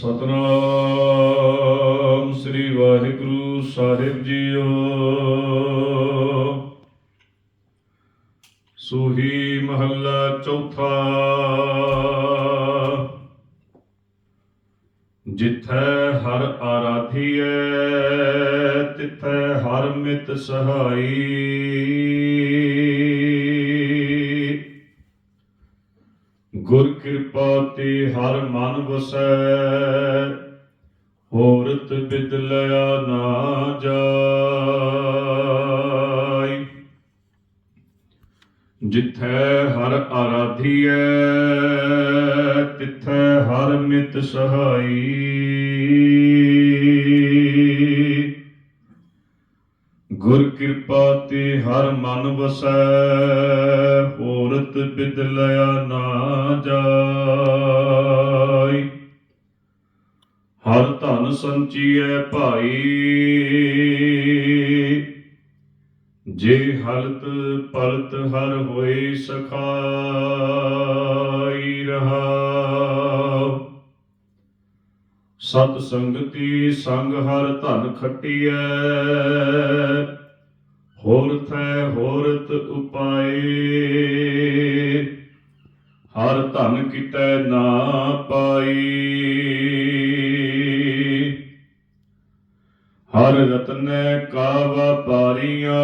ਸਤਨਾਮ ਸ੍ਰੀ ਵਾਹਿਗੁਰੂ ਸਾਹਿਬ ਜੀਓ। ਸੋਹੀ ਮਹੱਲਾ ਚੌਥਾ। ਜਿੱਥੈ ਹਰ ਆਰਾਧੀਐ, ਤਿੱਥੈ ਹਰ ਮਿਤ ਸਹਾਈ। ਗੁਰ ਕਿਰਪਾ ਤੇ ਹਰ ਮਨ ਵਸੈ ਹੋਰਤ ਬਿਦ ਨਾ ਜਾਈ। ਜਿੱਥੈ ਹਰ ਆਰਾਧੀਐ, ਤਿੱਥੈ ਹਰ ਮਿਤ ਸਹਾਈ। ਗੁਰ ਕਿਰਪਾ ਤੇ ਹਰ ਮਨ ਵਸੈ, ਹੋਰਤ ਬਿਦ ਨਾ ਜਾਈ। ਹਰ ਧਨ ਸੰਚੀਐ ਭਾਈ, ਜੇ ਹਲਤ ਪਲਤ ਹਰ ਹੋਏ ਸਖਾ ਸਤ ਸੰਗਤੀ ਸੰਗ ਹਰ ਧਨ ਖਟੀਐ। ਹੋਰ ਥੈ ਹੋਰਤ ਉਪਾਏ। ਹਰ ਧਨ ਕਿਤੈ ਨਾ ਪਾਈ। ਹਰ ਰਤਨੈ ਕਾ ਵਪਾਰੀਆ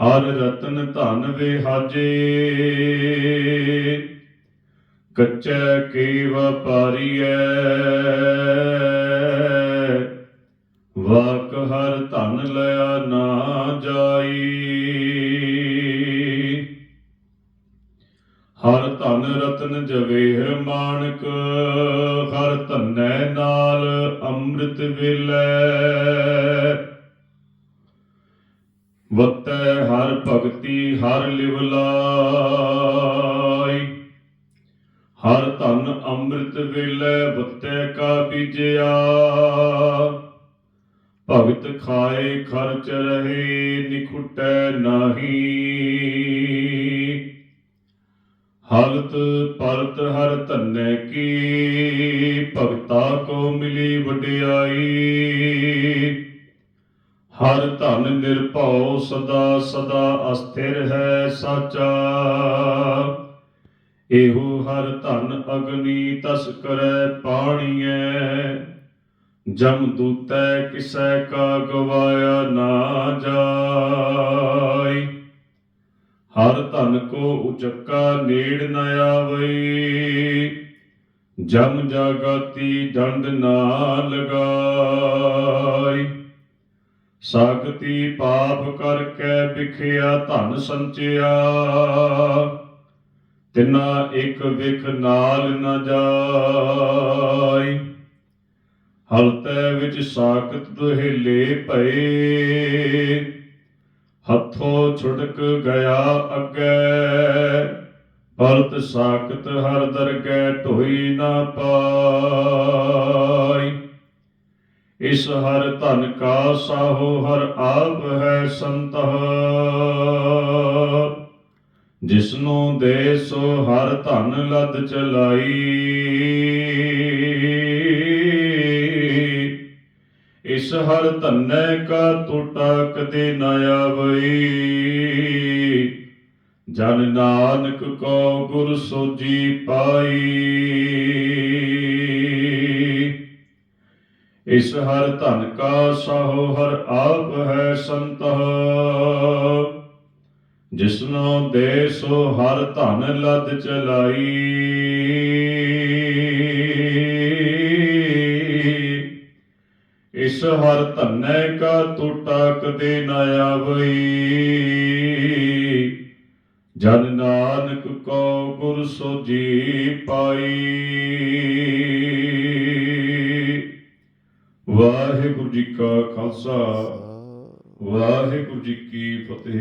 ਹਰ ਰਤਨ ਧਨ ਵਿਹਾਜੇ। ਕੱਚੈ ਕੀ ਵਪਾਰੀਐ ਵਾਕ ਹਰ ਧਨ ਲਿਆ ਨਾ ਜਾਈ। ਹਰ ਧਨ ਰਤਨ ਜਵੇਹਰ ਮਾਣਕ ਹਰ ਧਨੈ ਨਾਲ ਅੰਮ੍ਰਿਤ ਵੇਲੇ। ਵਤੈ ਹਰ ਭਗਤੀ ਹਰ ਲਿਵਲਾ। ਹਰ ਧਨ ਅੰਮ੍ਰਿਤ ਵੇਲੇ ਵਤੈ ਕਾ ਬੀਜਿਆ। ਭਗਤ ਖਾਏ ਖਰਚ ਰਹੇ ਨਿਖੁਟੈ ਨਾਹੀ। ਹਲਤ ਪਰਤ ਹਰ ਧੰਨੇ ਕੀ, ਭਗਤਾ ਕੋ ਮਿਲੀ ਵਡਿਆਈ। ਹਰ ਧਨ ਨਿਰਭਉ ਸਦਾ ਸਦਾ ਅਸਥਿਰ ਹੈ ਸਾਚਾ। ਇਹੋ ਹਰ ਧਨ ਅਗਨੀ ਤਸ ਕਰੈ ਪਾਣੀਐ। ਜਮ ਦੂਤੈ ਕਿਸੈ ਕਾ ਗਵਾਇਆ ਨਾ ਜਾਈ ਹਰ ਧਨ ਕੋ ਉਚੱਕਾ ਨੇੜ ਨ ਆਵਈ ਜਮ ਜਗਤੀ ਦੰਡ ਨਾ ਲਗਾਈ ਸਾਗਤੀ ਪਾਪ ਕਰਕੇ ਵਿਖਿਆ ਧਨ ਸੰਚਿਆ। ਤਿਨਾ ਇੱਕ ਵਿਖ ਨਾਲ ਨ ਜਾਈ ਹਲਤੈ ਵਿੱਚ ਸਾਖਤ ਦੁਹੇਲੇ ਭਏ। ਹੱਥੋਂ ਛੁਟਕ ਗਿਆ ਅੱਗੇ ਪਲਤ ਸਾਖਤ ਹਰ ਦਰਗਹਿ ਢੋਈ ਨਾ ਪਾਈ। ਇਸ ਹਰ ਧਨ ਕਾ ਸਾਹੋ ਹਰ ਆਪ ਹੈ ਸੰਤਹ। ਜਿਸਨੂੰ ਦੇ ਸੋ ਹਰ ਧਨ ਲਦ ਚਲਾਈ। ਇਸ ਹਰ ਧੰਨੇ ਕਾ ਟੋਟਾ ਕਦੇ ਨਾ ਆਵਈ। ਜਨ ਨਾਨਕ ਕੋ ਗੁਰ ਸੋਜੀ ਪਾਈ। ਇਸ ਹਰ ਧਨ ਕਾ ਸਾਹੋ ਹਰ ਆਪ ਹੈ ਸੰਤਹ। ਜਿਸਨੂੰ ਦੇ ਸੋ ਹਰ ਧਨ ਲਦ ਚਲਾਈ। ਇਸ ਹਰ ਧਨੈ ਕਾ ਟੋਟਾ ਕਦੇ ਨਾ ਆਵਈ। ਜਨ ਨਾਨਕ ਕੋ ਗੁਰ ਸੋਜੀ ਪਾਈ। ਵਾਹਿਗੁਰੂ ਜੀ ਕਾ ਖਾਲਸਾ। ਵਾਹਿਗੁਰੂ ਜੀ ਕੀ ਫਤਿਹ।